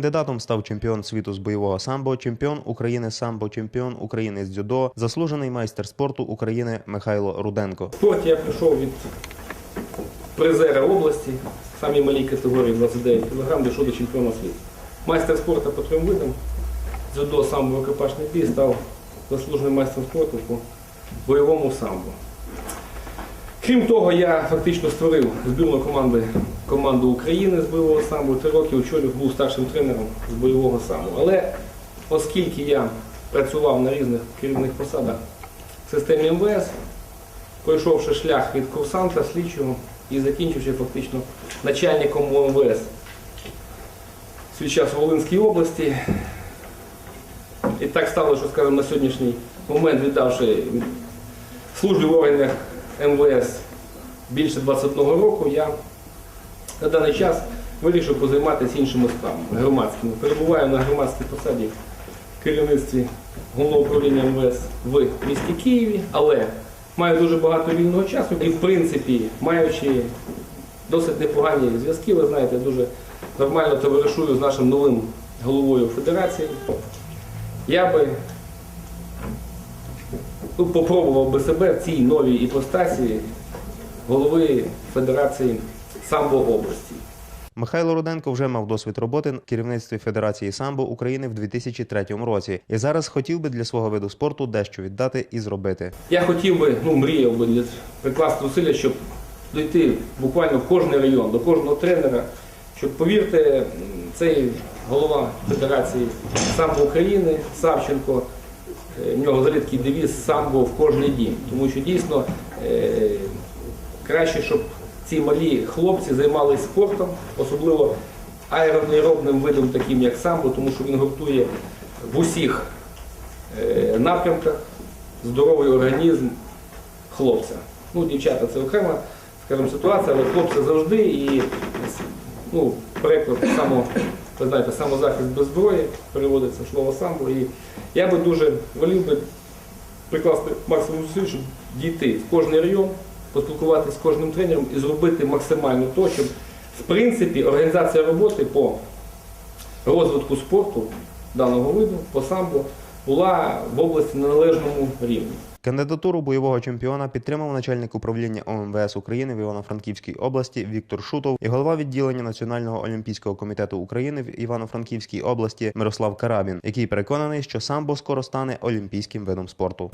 Кандидатом став чемпіон світу з бойового самбо, чемпіон України самбо, чемпіон України з дзюдо, заслужений майстер спорту України Михайло Руденко. В спорті я прийшов від призера області, самій малій категорії 29 кг, дійшов до чемпіона світу. Майстер спорту по трьом видам, дзюдо, самбо, рукопашний бій, став заслуженим майстром спорту по бойовому самбо. Крім того, я фактично створив збірну команди, команду України з бойового самбо, три роки очолював, був старшим тренером з бойового самбо. Але оскільки я працював на різних керівних посадах в системі МВС, пройшовши шлях від курсанта, слідчого і закінчивши фактично начальником МВС в свій час в Волинській області. І так стало, що, скажімо, на сьогоднішній момент, віддавши службі в органах МВС більше 21 року, я на даний час вирішив позайматися іншими справами громадськими. Перебуваю на громадській посаді в керівництві головного управління МВС в місті Києві, але маю дуже багато вільного часу і, в принципі, маючи досить непогані зв'язки, ви знаєте, дуже нормально товаришую з нашим новим головою федерації. Я би ну, попробував би себе в цій новій іпостасі голови Федерації самбо області. Михайло Руденко вже мав досвід роботи на керівництві Федерації самбо України в 2003 році і зараз хотів би для свого виду спорту дещо віддати і зробити. Я хотів би, ну мріяв би для- прикласти зусилля, щоб дойти буквально в кожний район, до кожного тренера, щоб повірте, цей голова Федерації самбо України Савченко, е, в нього взагалі такий девіз самбо в кожний дім. Тому що дійсно е, краще, щоб ці малі хлопці займалися спортом, особливо аеронейробним видом, таким як самбо, тому що він гуртує в усіх е, напрямках здоровий організм хлопця. Ну, дівчата це окрема, скажімо, ситуація, але хлопці завжди і ну, переклад само, ви знаєте, самозахист без зброї переводиться слово самбо. І я би дуже волів би прикласти максимум зусиль, щоб дійти в кожний район, поспілкуватися з кожним тренером і зробити максимально то, щоб в принципі організація роботи по розвитку спорту даного виду по самбо була в області на належному рівні. Кандидатуру бойового чемпіона підтримав начальник управління ОМВС України в Івано-Франківській області Віктор Шутов і голова відділення Національного олімпійського комітету України в Івано-Франківській області Мирослав Карабін, який переконаний, що самбо скоро стане олімпійським видом спорту.